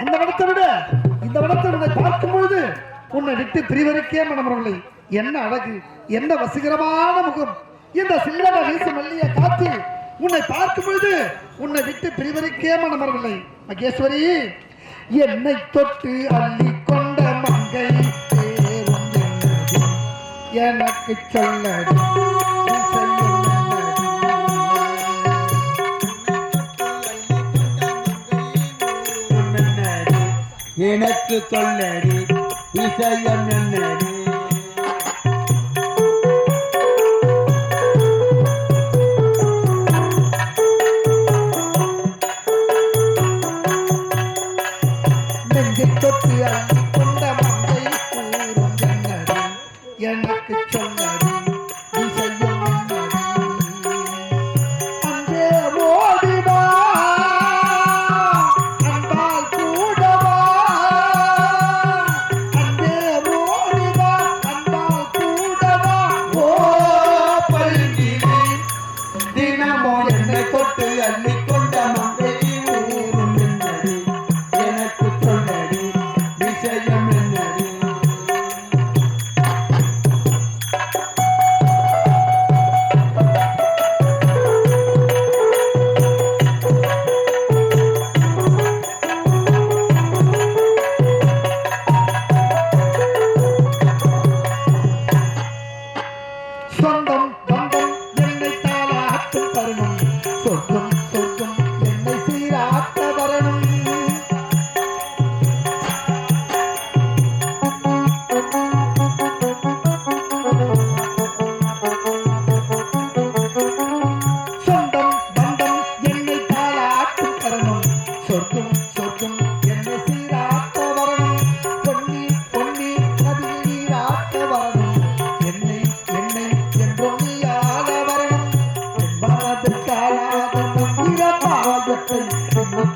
அந்த படத்தை விட. இந்த படத்தை உன்னை பார்க்கும் பொழுது உன்னை விட்டு பிரிவருக்கே மனமரவில்லை என்ன அழகு என்ன வசீகரமான முகம். இந்த சில்லற வீச மல்லிய காத்து உன்னை பார்க்கும் பொழுது உன்னை விட்டு பிரிவருக்கே மனமரவில்லை மகேஸ்வரி என்னை தொட்டு அள்ளி கொண்ட மங்கை எனக்கு சொல்லடி. எனக்கு சொல்லடி விஷயம் என்னடி?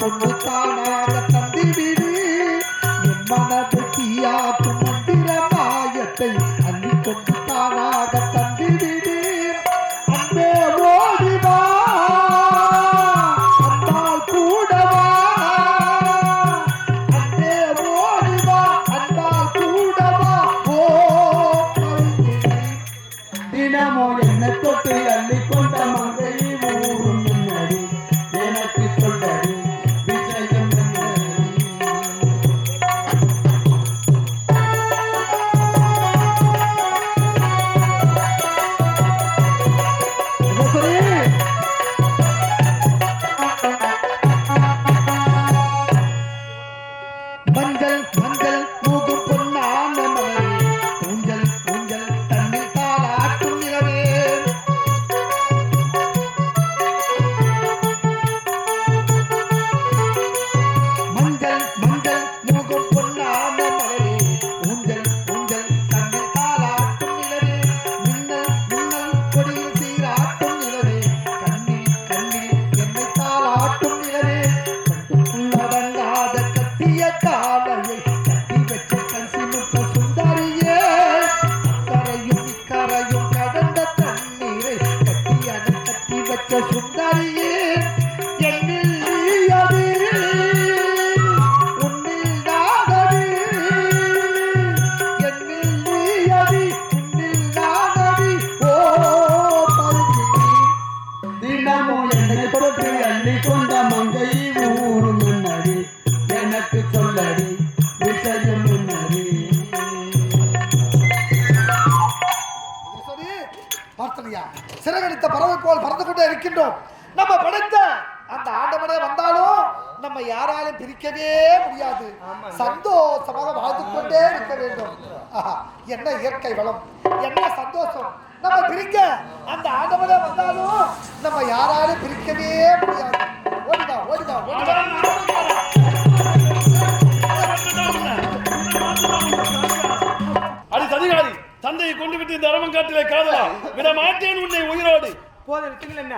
பொண்ணு தானாக தந்திவிடு என் மனதில் தீயாக்கும் மந்திரமாயத்தை அள்ளி கொண்டு தானாக தந்திவிடு அன்பே ஓடிவா அன்பால் கூடவா அன்பே ஓடிவா அன்பால் கூடவா ஓ தினமோ என்னை தொட்டு அள்ளி கொண்ட que தான் இருக்கின்றோம். நம்ம படைத்த அந்த ஆண்டவனே வந்தாலும் நம்ம யாராலும் பிரிக்கவே முடியாது. சந்தோஷமாக வாழ்ந்து கொண்டே இருக்க வேண்டும். என்ன இயற்கை வளம் என்ன சந்தோஷம். நம்ம பிரிக்க அந்த ஆண்டவனே வந்தாலும் நம்ம யாராலும் பிரிக்கவே முடியாது. ஓடிதா ஓடிதா ஓடிதா அடி சதிகாரி தந்தையை கொண்டு விட்டு இந்த அரவங்காட்டிலே காதலா. விட மாட்டேன் உன்னை உயிரோடு. போத என்ன?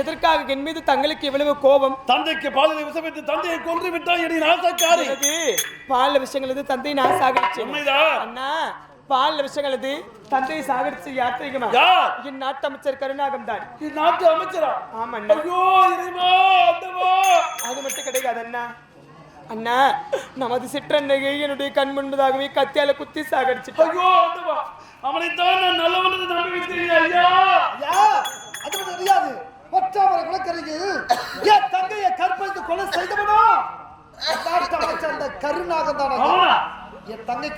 எதற்காக என் மீது தங்களுக்கு இவ்வளவு கோபம்? தந்தைக்கு பாலினை விஷமிட்டு தந்தையை கொன்று விட்டால் நாசக்காரி. பால்ல விஷயங்கள் எது? தந்தை நான் சாகடிச்சேன். உண்மைதான் அண்ணா பால்ல விஷயங்கள் எது? தந்தையை சாகடிச்சு யார்? என் நாட்டு அமைச்சர் கருணாகம் தான். இந்நாட்டு அமைச்சரா? ஆமா அது மட்டும் கிடையாது அண்ணா. அண்ணா நமது சிற்றன்னையை என்னுடைய கண் முன்பதாகவே கத்தியால குத்தி சாகடிச்சிட்டான் ஐயோ அவனைத்தான் நான் நல்லவன் என்று நம்பி ஐயா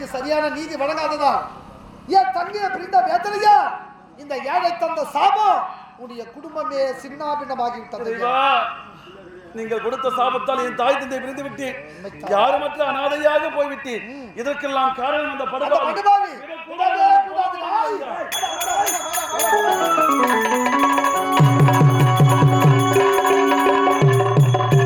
ஏழைக்கு சரியான நீதி வழங்காததா ஏன் தங்கிய பிரிந்த வேதனையா? இந்த ஏழை தந்த சாபம் உடைய குடும்பமே சின்னாபின்னமாகி விட்டது நீங்கள் கொடுத்த சாபத்தால் என் தாய் தந்தை பிரிந்து விட்டேன் யாருமற்ற அனாதையாக போய்விட்டேன் இதற்கெல்லாம் காரணம் அந்த படுபாவி